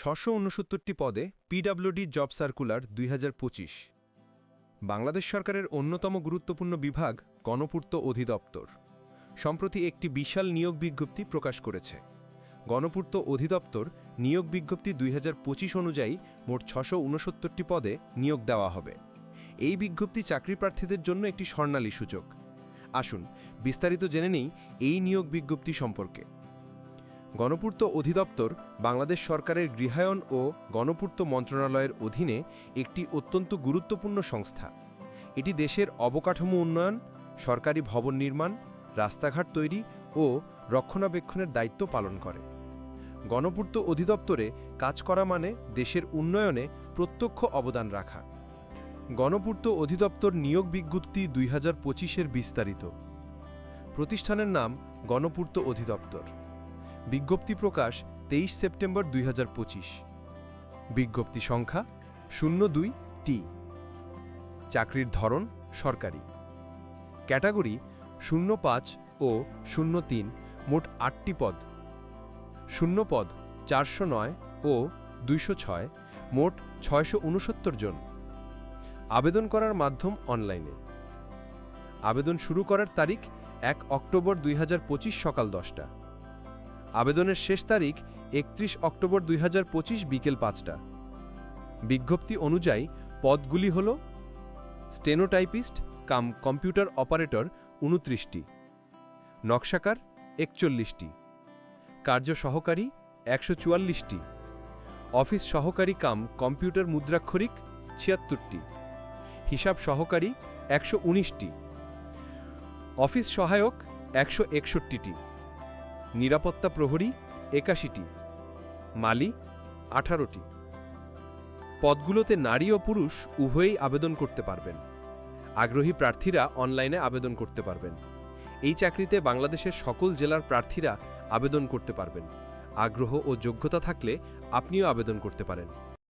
ছশো উনসত্তরটি পদে PWD job circular দুই হাজার পঁচিশ। বাংলাদেশ সরকারের অন্যতম গুরুত্বপূর্ণ বিভাগ গণপূর্ত অধিদপ্তর। সম্প্রতি একটি বিশাল নিয়োগ বিজ্ঞপ্তি প্রকাশ করেছে। গণপূর্ত অধিদপ্তর নিয়োগ বিজ্ঞপ্তি দুই হাজার পঁচিশ অনুযায়ী মোট ছশো উনসত্তরটি পদে নিয়োগ দেওয়া হবে। এই বিজ্ঞপ্তি চাকরি প্রার্থীদের জন্য একটি স্বর্ণালী সূচক আসুন বিস্তারিত জেনে নেই এই নিয়োগ বিজ্ঞপ্তি সম্পর্কে। গণপূর্ত অধিদপ্তর বাংলাদেশ সরকারের গৃহায়ন ও গণপূর্ত মন্ত্রণালয়ের অধীনে একটি অত্যন্ত গুরুত্বপূর্ণ সংস্থা। এটি দেশের অবকাঠামো উন্নয়ন, সরকারি ভবন নির্মাণ, রাস্তাঘাট তৈরি ও রক্ষণাবেক্ষণের দায়িত্ব পালন করে। গণপূর্ত অধিদপ্তরে কাজ করা মানে দেশের উন্নয়নে প্রত্যক্ষ অবদান রাখা। গণপূর্ত অধিদপ্তর নিয়োগ বিজ্ঞপ্তি দুই হাজার বিস্তারিত। প্রতিষ্ঠানের নাম গণপূর্ত অধিদপ্তর। বিজ্ঞপ্তি প্রকাশ তেইশ সেপ্টেম্বর দুই হাজার পঁচিশ। বিজ্ঞপ্তি সংখ্যা শূন্য দুই টি। চাকরির ধরন সরকারি। ক্যাটাগরি শূন্য পাঁচ ও শূন্য তিন মোট আটটি পদ। শূন্য পদ চারশো নয় ও দুইশো ছয় মোট ছয়শো উনসত্তর জন। আবেদন করার মাধ্যম অনলাইনে। আবেদন শুরু করার তারিখ এক অক্টোবর দুই হাজার পঁচিশ সকাল দশটা। আবেদনের শেষ তারিখ একত্রিশ অক্টোবর দুই হাজার পঁচিশ বিকেল পাঁচটা। বিজ্ঞপ্তি অনুযায়ী পদগুলি হল স্টেনোটাইপিস্ট কাম কম্পিউটার অপারেটর উনত্রিশটি, নকশাকার একচল্লিশটি, কার্য সহকারী একশো চুয়াল্লিশটি, অফিস সহকারী কাম কম্পিউটার মুদ্রাক্ষরিক ছিয়াত্তরটি, হিসাব সহকারী একশো উনিশটি, অফিস সহায়ক একশো একষট্টিটি নিরাপত্তা প্রহরী একাশিটি, মালি আঠারোটি। পদগুলোতে নারী ও পুরুষ উভয়েই আবেদন করতে পারবেন। আগ্রহী প্রার্থীরা অনলাইনে আবেদন করতে পারবেন। এই চাকরিতে বাংলাদেশের সকল জেলার প্রার্থীরা আবেদন করতে পারবেন। আগ্রহ ও যোগ্যতা থাকলে আপনিও আবেদন করতে পারেন।